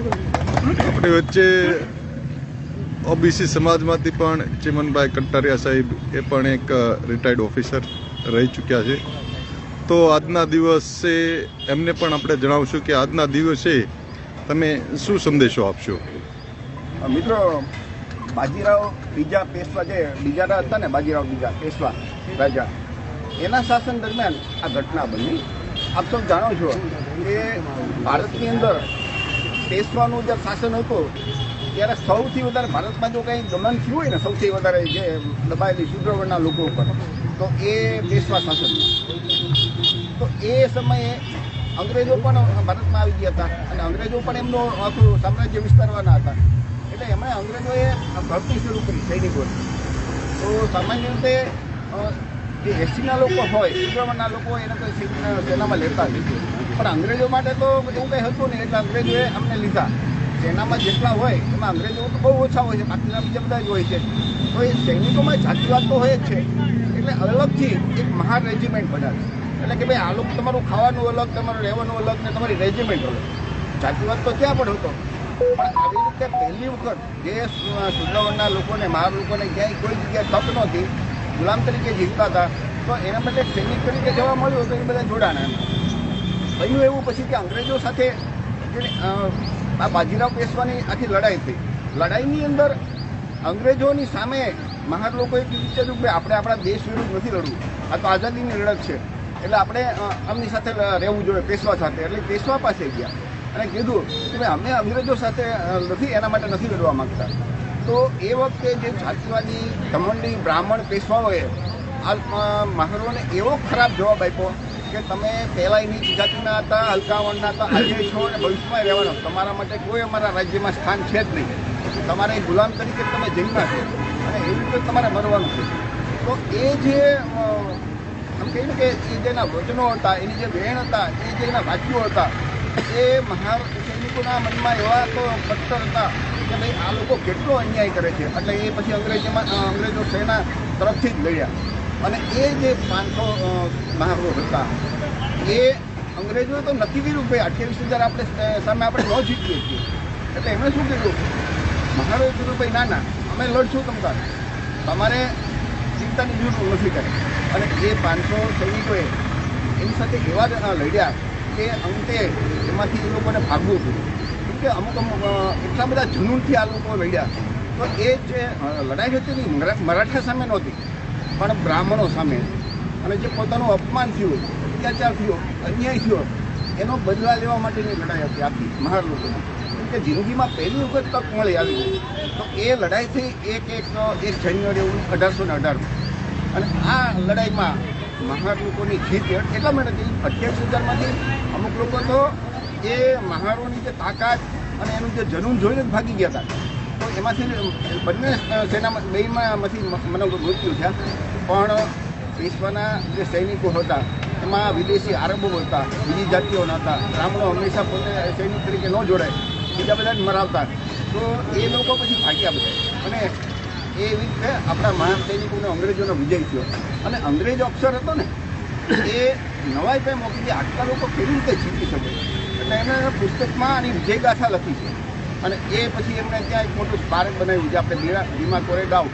આપણી વચ્ચે ઓબીસી સમાજમાંથી પણ ચિમનભાઈ કંટારિયા સાહેબ એ પણ એક રિટાયર્ડ ઓફિસર રહી ચૂક્યા છે. તો આજના દિવસે એમને પણ આપણે જણાવશું કે આજના દિવસે તમે શું સંદેશો આપશો? મિત્રો, બાજીરાવ બીજા પેશવા જે બીજા હતા ને, બાજીરાવ બીજા પેશવા રાજા, એના શાસન દરમિયાન આ ઘટના બની. આપ સૌ જાણો છો કે ભારતની અંદર પેશવાનું જે શાસન હતું ત્યારે સૌથી વધારે ભારતમાં જો કંઈ દમન થયું હોય ને, સૌથી વધારે જે દબાયેલી શુદ્રવર્ણના લોકો ઉપર, તો એ પેશવા શાસન તો એ સમયે અંગ્રેજો પણ ભારતમાં આવી ગયા હતા, અને અંગ્રેજો પણ એમનું આખું સામ્રાજ્ય વિસ્તારવાના હતા. એટલે એમણે અંગ્રેજોએ ભરતી શરૂ કરી સૈનિકોની તો સામાન્ય રીતે જે એસટીના લોકો હોય ઉગ્રવર્ણના લોકો એને કોઈ સેનામાં લેતા નથી. પણ અંગ્રેજો માટે તો એવું કંઈ હતું નહીં, એટલે અંગ્રેજોએ અમને લીધા. સેનામાં જેટલા હોય, એમાં અંગ્રેજો તો બહુ ઓછા હોય છે, બાકીના બીજા બધા જ હોય છે. તો એ સૈનિકોમાં જાતિવાદ તો હોય જ છે. એટલે અલગથી એક મહાન રેજિમેન્ટ બનાવે. એટલે કે ભાઈ, આ લોકો તમારું ખાવાનું અલગ, તમારું રહેવાનું અલગ ને તમારી રેજિમેન્ટ અલગ. જાતિવાદ તો ત્યાં પણ હતો. પણ આવી રીતે પહેલી વખત જે સુદ્રવણના લોકોને મહાર લોકોને ક્યાંય કોઈ જગ્યાએ તક નહોતી. ગુલામ તરીકે જીવતા હતા. તો એના માટે સૈનિક તરીકે જવા મળ્યું તો એ બધા જોડાણા બન્યું એવું પછી કે અંગ્રેજો સાથે આ બાજીરાવ પેશવાની આખી લડાઈ થઈ. લડાઈની અંદર અંગ્રેજોની સામે મહાર લોકોએ વિચાર્યું કે આપણે આપણા દેશ વિરુદ્ધ નથી લડવું. આ તો આઝાદીની લડત છે. એટલે આપણે આમની સાથે રહેવું જોઈએ, પેશવા સાથે. એટલે પેશવા પાસે ગયા. અને કીધું કે અમે અંગ્રેજો સાથે નથી, એના માટે નથી લડવા માગતા. તો એ વખતે જે જાતિવાદી ધમંડી બ્રાહ્મણ પેશવાઓએ આ મહારોને એવો ખરાબ જવાબ આપ્યો કે તમે પહેલાં એની જાતિના હતા હલકાવણના હતા, આજે છો અને ભવિષ્યમાં રહેવાનો તમારા માટે કોઈ અમારા રાજ્યમાં સ્થાન છે જ નહીં. તમારે ગુલામ તરીકે તમે જન્મ્યા છો અને એવી રીતે તમારે મરવાનું છે. તો એ જે આમ કહીએ કે એ જેના વચનો હતા, એની જે વહેણ હતા, એ જે એના વાક્યો હતા, એ મહા, સૈનિકોના મનમાં એવા તો પથ્થર હતા કે ભાઈ આ લોકો કેટલો અન્યાય કરે છે. એટલે એ પછી અંગ્રેજીમાં, અંગ્રેજો સેના તરફથી જ લડ્યા. અને એ જે પાંચસો મહારો હતા એ અંગ્રેજોએ તો નથી કર્યું ભાઈ. અઠ્યાવીસ હજાર આપણે સામે આપણે ન જીતીએ છીએ. એટલે એમણે શું કર્યું? મહારોએ કીધું ભાઈ ના ના અમે લડશું તમતાર તમારે ચિંતાની જરૂર નથી કરી અને એ પાંચસો સૈનિકોએ એની સાથે એવા જ અ, લડ્યા કે અંતે એમાંથી એ લોકોને ભાગવું પડ્યું કેમ કે અમુક અમુક એટલા બધા જુનૂનથી આ લોકો લડ્યા. તો એ જે લડાઈ હતી મરાઠા સામે નહોતી. પણ બ્રાહ્મણો સામે. અને જે પોતાનું અપમાન થયું, અત્યાચાર થયો, અન્યાય થયો, એનો બદલા લેવા માટેની લડાઈ હતી આખી મહાર લોકોની. કે જિંદગીમાં પહેલી વખત તક મળી આવી તો એ લડાઈ થઈ એક એક એક જાન્યુઆરી અઢારસો ને અઢારમાં અને આ લડાઈમાં મહાર લોકોની જીત એટલા માટે થઈ, અઠ્યાવીસ હજારમાંથી અમુક લોકો તો એ મહારોની જે તાકાત અને એનું જે જનૂન જોઈને જ ભાગી ગયા હતા. એમાંથી બંને સેનામાં બેમાંથી મને મૃત્યુ થયા. પણ વિશ્વના જે સૈનિકો હતા, એમાં વિદેશી આરબો હતા, બીજી જાતિઓના હતા. બ્રાહ્મણો હંમેશા પોતે સૈનિક તરીકે ન જોડાય, બીજા બધા મરાવતા. તો એ લોકો પછી ભાગ્યા બધા. અને એવી રીતે આપણા મહાન સૈનિકોને અંગ્રેજોનો વિજય થયો. અને અંગ્રેજો અક્ષર હતો ને, એ નવાઈ પે મોકલી આટલા લોકો કેવી રીતે જીતી શકે? એટલે એમણે પુસ્તકમાં આની વિજયગાથા લખી છે. અને એ પછી એમણે ત્યાં એક મોટું સ્મારક બનાવ્યું જે આપણે ભીમા ભીમા કોરેગાંવ,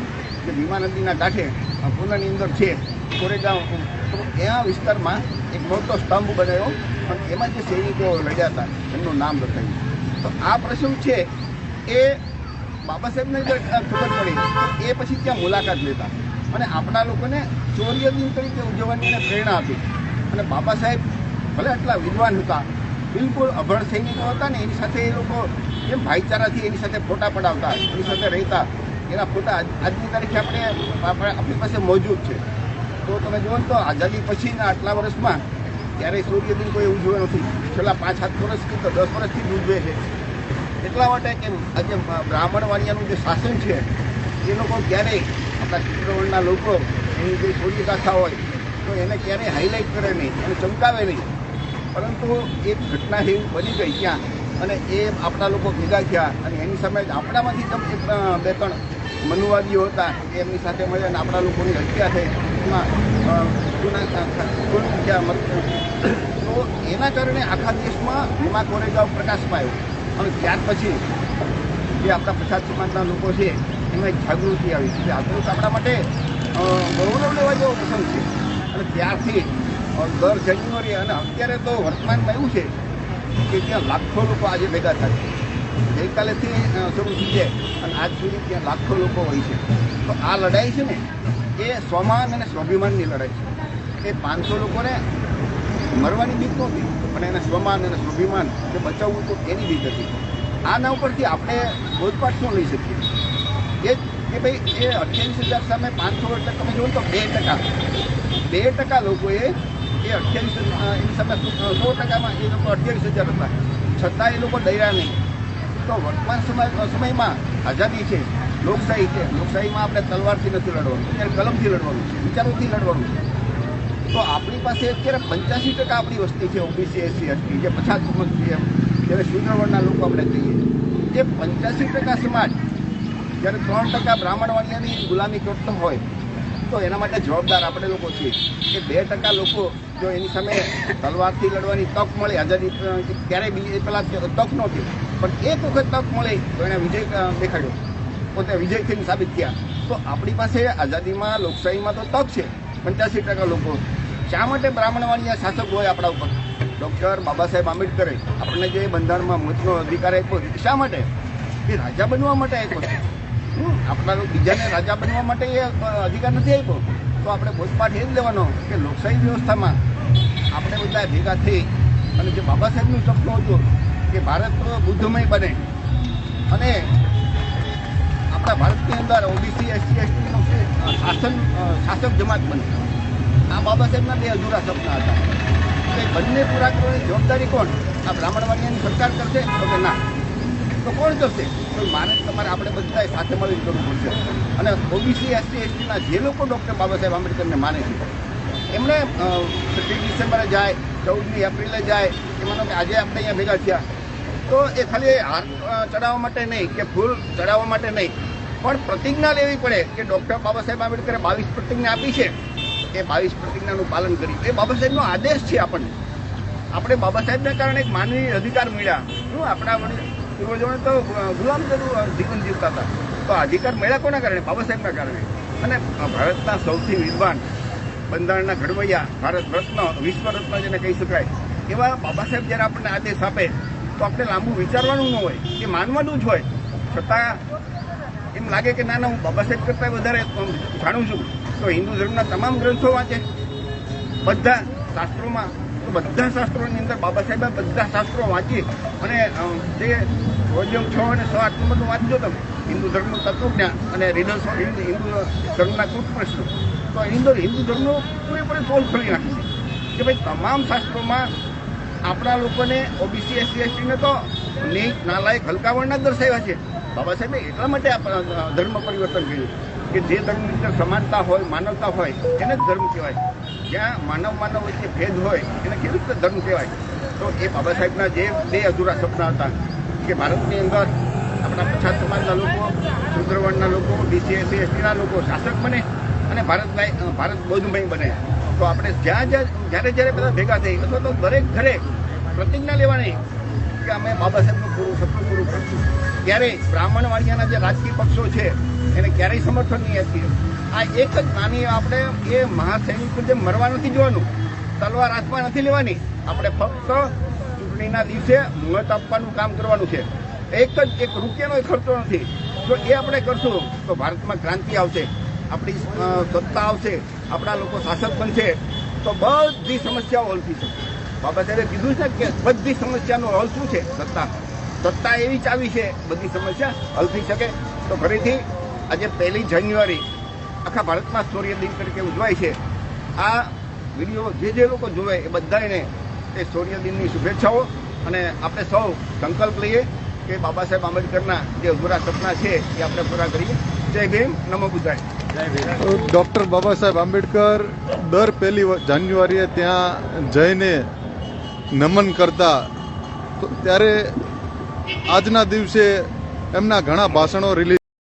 જે ભીમા નદીના કાંઠે પૂનાની અંદર છે, કોરેગાંવ. તો એ વિસ્તારમાં એક મોટો સ્તંભ બનાવ્યો અને એમાં જે સૈનિકો લડ્યા હતા, એમનું નામ લખાયું. તો આ પ્રસંગ છે, એ બાબા સાહેબને ખબર પડી. એ પછી ત્યાં મુલાકાત લેતા. અને આપણા લોકોને ચોર્ય દિન તરીકે ઉજવવાની એને પ્રેરણા આપી. અને બાબા સાહેબ ભલે આટલા વિદ્વાન હતા, બિલકુલ અભણ સૈનિકો હતા ને, એની સાથે એ લોકો એમ ભાઈચારાથી એની સાથે ફોટા પડાવતા, એની સાથે રહેતા, એના ફોટા આજ- આજની તારીખે આપણે આપણે પાસે મોજૂદ છે. તો તમે જુઓ તો આઝાદી પછીના આટલા વર્ષમાં ત્યારે સૂર્યદિન કોઈ ઉજવ્યો નથી. છેલ્લા પાંચ સાત વર્ષથી તો દસ વર્ષથી જ ઉજવે છે. એટલા માટે કે આજે બ્રાહ્મણ વાણિયાનું જે શાસન છે, એ લોકો ક્યારેય આપણા ચિત્રવર્ણના લોકો, એની જે સૂર્યગાથા હોય, તો એને ક્યારેય હાઇલાઇટ કરે નહીં, એને ચમકાવે નહીં. પરંતુ એક ઘટના એવી બની ગઈ ત્યાં અને એ આપણા લોકો ભેગા થયા અને એની સામે આપણામાંથી બે ત્રણ મનુવાદીઓ હતા એમની સાથે મળ્યા અને આપણા લોકોની હત્યા થઈ. એમાં તો એના કારણે આખા દેશમાં ભીમા કોરેગાંવ પ્રકાશ પાયો. અને ત્યાર પછી જે આપણા પછાત સમાજના લોકો છે, એમાં એક જાગૃતિ આવી. છે જાગૃત આપણા માટે ગૌરવ લેવા જેવો પ્રસંગ છે. અને ત્યારથી દર જાન્યુઆરી અને અત્યારે તો વર્તમાનમાં એવું છે કે ત્યાં લાખો લોકો આજે ભેગા થાય છે. ગઈકાલેથી શરૂ થઈ જાય અને આજ સુધી ત્યાં લાખો લોકો હોય છે. તો આ લડાઈ છે ને, એ સ્વમાન અને સ્વાભિમાનની લડાઈ છે. એ પાંચસો લોકોને મરવાની બીક નહોતી, પણ એને સ્વમાન અને સ્વાભિમાન જે બચાવવું હતું એની બીક હતી. આના ઉપરથી આપણે બોધપાઠ શું લઈ શકીએ. એ કે ભાઈ, એ અઠ્યાવીસ હજાર સામે પાંચસો, એટલે તમે જોયું તો બે ટકા. બે ટકા લોકોએ એ અઠ્યાવીસ એની સો ટકામાં એ લોકો અઠ્યાવીસ હજાર હતા. છતાં એ લોકો ડર્યા નહીં. તો વર્તમાન સમય સમયમાં આઝાદી છે, લોકશાહી છે. લોકશાહીમાં આપણે તલવારથી નથી લડવાનું, અત્યારે કલમથી લડવાનું છે, વિચારોથી લડવાનું છે. તો આપણી પાસે અત્યારે પંચ્યાસી ટકા આપણી વસ્તી છે, ઓબીસી, એસસી, એસટી, જે પછાત સમાજ છે જ્યારે શૂદ્ર વર્ણના લોકો આપણે કહીએ. એ પંચ્યાસી ટકા સમાજ, જ્યારે ત્રણ ટકા બ્રાહ્મણ વાણિયાની ગુલામી કરતો હોય તો એના માટે જવાબદાર આપણે લોકો છીએ. કે બે ટકા લોકો જો એની સામે તલવારથી લડવાની તક મળે, આઝાદી ક્યારેય બીજી પહેલાં તક નહોતી પણ એક વખત તક મળે તો એને વિજય દેખાડ્યો. પોતે વિજય થઈને સાબિત થયા. તો આપણી પાસે આઝાદીમાં લોકશાહીમાં તો તક છે, પંચ્યાસી ટકા લોકો. શા માટે બ્રાહ્મણવાણીયા શાસક હોય આપણા ઉપર? ડૉક્ટર બાબા સાહેબ આંબેડકરે આપણને જે બંધારણમાં મતનો અધિકાર આપ્યો શા માટે? એ રાજા બનવા માટે આપ્યો છે. આપણા બીજાને રાજા બનવા માટે એ અધિકાર નથી આપ્યો. તો આપણે બોધપાઠ એ જ લેવાનો કે લોકશાહી વ્યવસ્થામાં આપણે બધા ભેગા થઈ અને જે બાબા સાહેબનું સપનું હતું કે ભારત બુદ્ધમય બને અને આપણા ભારતની અંદર ઓબીસી, એસસી, એસટીનું શાસન શાસક જમાત બને. આ બાબા સાહેબના બે અધૂરા સપના હતા. એ બંને પૂરા કરવાની જવાબદારી કોણ? આ બ્રાહ્મણવાડિયાની સરકાર કરશે તો કે ના? તો કોણ કરશે તો મારે તમારે આપણે બધાએ સાથે મળીને કરવું પડશે. અને ઓબીસી એસટી એસટીના જે લોકો ડૉક્ટર બાબા સાહેબ આંબેડકરને માને છે એમણે છઠ્ઠી ડિસેમ્બરે જાય, ચૌદમી એપ્રિલે જાય એમાંનો કે આજે આપણે અહીંયા ભેગા થયા. તો એ ખાલી હાર ચડાવવા માટે નહીં કે ફૂલ ચડાવવા માટે નહીં. પણ પ્રતિજ્ઞા લેવી પડે કે ડૉક્ટર બાબા સાહેબ આંબેડકરે બાવીસ પ્રતિજ્ઞા આપી છે. એ બાવીસ પ્રતિજ્ઞાનું પાલન કર્યું. એ બાબા સાહેબનો આદેશ છે આપણને. આપણે બાબા સાહેબને કારણે એક માનવીય અધિકાર મળ્યા. શું આપણા પૂર્વજોને તો ગુલામ જેવું જીવન જીવતા હતા. તો અધિકાર મળ્યા કોના કારણે? બાબા સાહેબના કારણે. અને ભારતના સૌથી વિદ્વાન બંધારણના ઘડવૈયા, ભારત રત્ન, વિશ્વ રત્ન જેને કહી શકાય, એવા બાબા સાહેબ જ્યારે આપણને આદેશ આપે, તો આપણે લાંબુ વિચારવાનું ન હોય કે માનવાનું જ હોય. છતાં એમ લાગે કે ના ના, હું બાબા સાહેબ કરતાં વધારે જાણું છું. તો હિન્દુ ધર્મના તમામ ગ્રંથો વાંચે. બધા શાસ્ત્રોમાં બધા શાસ્ત્રોની અંદર બાબા સાહેબે બધા શાસ્ત્રો વાંચી અને જે વોલ્યુમ છ અને સો આઠ નંબરનું વાંચજો તમે. હિન્દુ ધર્મનું તત્વજ્ઞાન અને રિડલ્સ ઓફ હિન્દુ હિન્દુ ધર્મના કૃત પ્રશ્નો. તો એની અંદર હિન્દુ ધર્મનો પૂરેપૂરે સોલ્વ કરી નાખી છે. કે ભાઈ તમામ શાસ્ત્રોમાં આપણા લોકોને ઓબીસી એસસી એસટીને તો નીચ, નાલાયક હલકાવણના દર્શાવ્યા છે. બાબા સાહેબે એટલા માટે ધર્મ પરિવર્તન કર્યું કે જે ધર્મની અંદર સમાનતા હોય, માનવતા હોય, એને જ ધર્મ કહેવાય. જ્યાં માનવ માનવ વચ્ચે ભેદ હોય, એને કેવી રીતે ધર્મ કહેવાય? તો એ બાબા સાહેબના જે બે અધૂરા સપના હતા, કે ભારતની અંદર આપણા પછાત સમાજના લોકો શુદ્રવર્ણના લોકો બીસી એસી એસટીના લોકો શાસક બને અને ભારત ભારત બૌદ્ધમય બને. તો આપણે જ્યાં જ્યાં, જ્યારે જ્યારે બધા ભેગા થઈ, અથવા તો દરેક ઘરે પ્રતિજ્ઞા લેવાની કે અમે બાબા સાહેબનું પૂરું સપનું પૂરું કરશું. ત્યારે બ્રાહ્મણ વાળિયાના જે રાજકીય પક્ષો છે, એને ક્યારેય સમર્થન નહીં આપીએ. આ એક જ નાની આપણે એ મહાસૈનિક જે મરવા નથી જોવાનું, તલવાર હાથમાં નથી લેવાની, આપણે ફક્ત ચૂંટણીના દિવસે મત આપવાનું કામ કરવાનું છે. એક જ, એક રૂપિયાનો ખર્ચો નથી. જો એ આપણે કરશું, તો ભારતમાં ક્રાંતિ આવશે, આપણી સત્તા આવશે, આપણા લોકો શાસક બનશે, તો બધી સમસ્યાઓ હલ થઈ શકશે બાબા સાહેબે કીધું છે કે બધી સમસ્યાનો હલ શું છે? સત્તા. સત્તા એવી ચાવી છે, બધી સમસ્યા હલ થઈ શકે. તો ફરીથી આજે પહેલી જાન્યુઆરી આખા ભારતમાં સૂર્ય દિન તરીકે ઉજવાય છે. આ વીડિયો જે જે લોકો જોવે એ બધાને એ શૌર્ય દિનની શુભેચ્છાઓ અને આપણે સૌ સંકલ્પ લઈએ કે બાબા સાહેબ આંબેડકરના જે અધૂરા સપના છે એ આપણે પૂરા કરીએ. જય ભીમ નમો બુદ્ધાય. ડૉક્ટર બાબા સાહેબ આંબેડકર દર પહેલી જાન્યુઆરીએ ત્યાં જઈને નમન કરતા. તો ત્યારે આજના દિવસે એમના ઘણા ભાષણો રિલીઝ